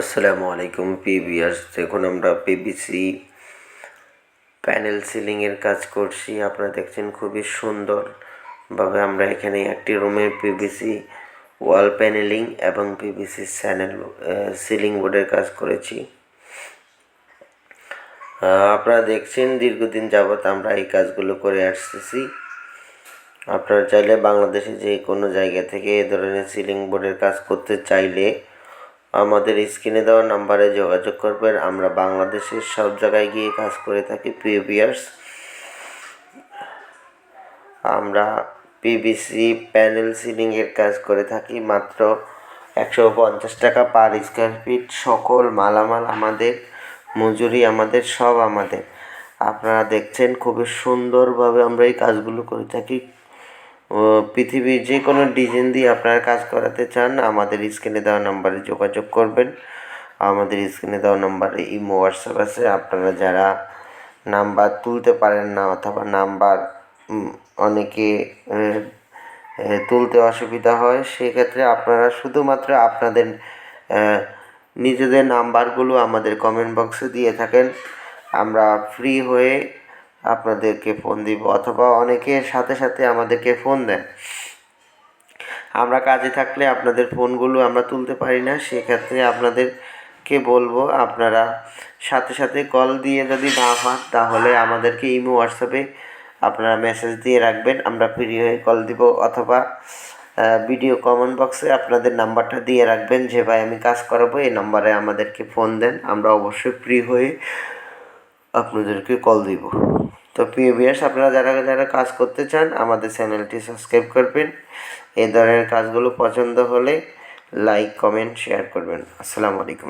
আসসালামু আলাইকুম পিবিএস দেখুন, আমরা পিবিসি প্যানেল সিলিংয়ের কাজ করছি। আপনারা দেখছেন খুবই সুন্দরভাবে আমরা এখানে একটি রুমের পিবিসি ওয়াল প্যানেলিং এবং পিবিসি স্যানেল সিলিং বোর্ডের কাজ করেছি। আপনারা দেখছেন, দীর্ঘদিন যাবৎ আমরা এই কাজগুলো করে আসতেছি। আপনারা চাইলে বাংলাদেশে যে কোনো জায়গা থেকে এ ধরনের সিলিং বোর্ডের কাজ করতে চাইলে আমাদের স্ক্রিনে দেওয়া নাম্বারে যোগাযোগ করবেন। আমরা বাংলাদেশের সব জায়গায় গিয়ে কাজ করে থাকি প্রিভিয়ার্স আমরা পিভিসি প্যানেল সিলিংয়ের কাজ করে থাকি, মাত্র একশো পঞ্চাশ টাকা পার স্কোয়ার ফিট সকল মালামাল আমাদের, মজুরি আমাদের, সব আমাদের। আপনারা দেখছেন, খুবই সুন্দরভাবে আমরা এই কাজগুলো করে থাকি। পৃথিবীর যে কোনো ডিজাইন দিয়ে আপনারা কাজ করাতে চান, আমাদের স্ক্রিনে দেওয়া নাম্বারে যোগাযোগ করবেন। আমাদের স্ক্রিনে দেওয়া নাম্বারে ইমো, হোয়াটসঅ্যাপ আছে। আপনারা যারা নাম্বার তুলতে পারেন না অথবা নাম্বার অনেকে তুলতে অসুবিধা হয়, সেক্ষেত্রে আপনারা শুধুমাত্র আপনাদের নিজেদের নাম্বারগুলো আমাদের কমেন্ট বক্সে দিয়ে থাকেন। আমরা ফ্রি হয়ে আপনাদেরকে ফোন দিব, অথবা অনেকে সাথে সাথে আমাদেরকে ফোন দেন। আমরা কাজে থাকলে আপনাদের ফোনগুলো আমরা তুলতে পারি না, সেক্ষেত্রে আপনাদেরকে বলব, আপনারা সাথে সাথে কল দিয়ে যদি না পান, তাহলে আমাদেরকে ইমো হোয়াটসঅ্যাপে আপনারা মেসেজ দিয়ে রাখবেন, আমরা ফ্রি হয়ে কল দিব, অথবা ভিডিও কমেন্ট বক্সে আপনাদের নাম্বারটা দিয়ে রাখবেন, যে ভাই আমি কাজ করাবো, এই নাম্বারে আমাদেরকে ফোন দেন, আমরা অবশ্যই ফ্রি হয়ে আপনাদেরকে কল দিব। তো প্রিয় ভিউয়ার্স আপনারা যারা যারা কাজ করতে চান, আমাদের চ্যানেলটি সাবস্ক্রাইব করবেন। এই ধরনের কাজগুলো পছন্দ হলে লাইক কমেন্ট শেয়ার করবেন। আসসালামু আলাইকুম